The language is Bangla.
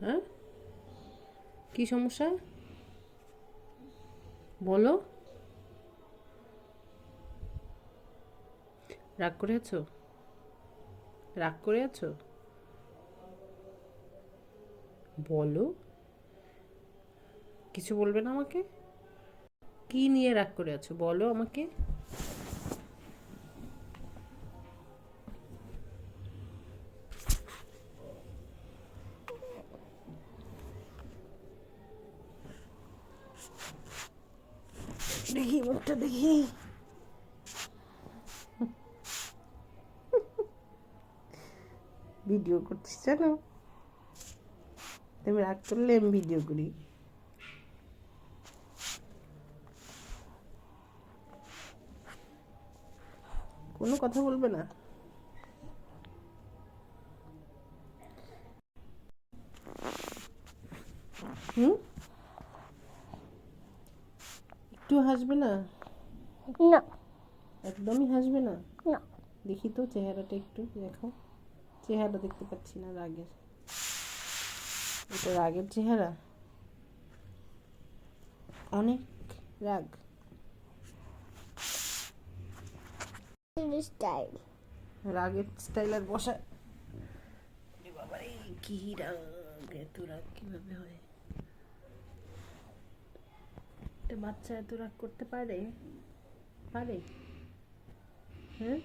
হ্যাঁ? কি সমস্যা? বলো। রাগ করে আছো? রাগ করে আছো? বলো। কিছু বলবে না আমাকে? কি নিয়ে রাগ করে আছো? বলো আমাকে। দেখি, মুখটা দেখি। ভিডিও করছিস জানো? তুমি রাগ করলে আমি ভিডিও করি। কোনো কথা বলবে না। হুম? একটু হাসবে না? না। একদমই হাসবে না? না। দেখি তো চেহারাটা একটু দেখো। চেহারা দেখতে পাচ্ছি না রাগের। এটা রাগের চেহারা? অনেক রাগ। স্টাইল। রাগের স্টাইল আর বসা। বাবারে কি রাগ এত রাগ কীভাবে হয়? একটা বাচ্চা এত রাগ করতে পারে? পারে? হ্যাঁ?